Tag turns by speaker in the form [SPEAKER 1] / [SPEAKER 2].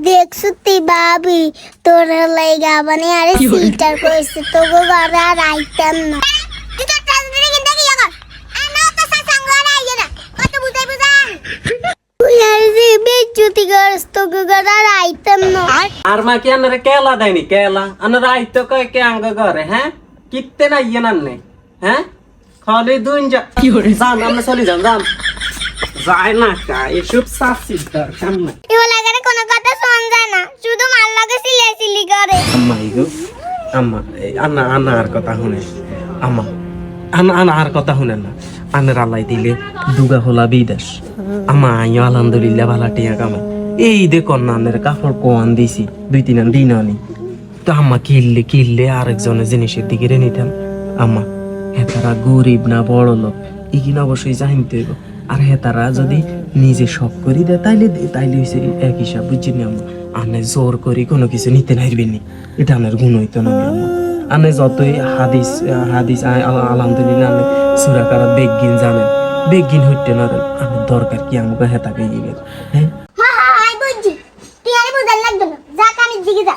[SPEAKER 1] দেখছ তুই ভাবি তোর লাইগা মানে আরে সিটার কইছে তো গো ঘরে আর আইতাম না। কি আর কত
[SPEAKER 2] মা কি আনারে কেলা দেয়নি? কেলা? আনারা আইতো কয় কে আঙ্গ ঘরে হ্যাঁ? কিত্তে না ইয়ে নান্নে হ্যাঁ? খালি দুন যা। যান আমরা চলি যান যান। যায় না কা এসব সাসির দরকার নাই। আম্মা, এই আন্না আন্না আর কথা শুনে। আম্মা, আন্না আন্না আর কথা শুনে না। আন্নার আল্লাহ দিলে দুগা হলা বিদেশ। আম্মা আইও আলহামদুলিল্লাহ ভালা টিয়া কামাই এই দেখো না আন্নের কাপড় কোয়ান দিছি, দুই তিন দিন আনি তো আম্মা কিনলে কিনলে আরেকজনের জিনিসের দিকে রে নিতাম আম্মা হেতারা গরিব না বড় লোক ইগিন অবশ্যই জানতে আর হেতারা যদি নিজে সব করি দেয় তাইলে তাইলে হয়েছে এক হিসাব বুঝছি না আমার আমি জোর করি কোনো কিছু নিতে নাইবেনি এটা আমার গুণ হইতো না আমি যতই হাদিস হাদিস আলহামদুলিল্লাহ আমি সুরাকার বেগিন জানেন। বেগিন হইতে না আমি দরকার কি আমাকে হেতা পেয়ে গেল হ্যাঁ? হ্যাঁ? তুই আর বোঝার লাগবে না। যা কানে যা।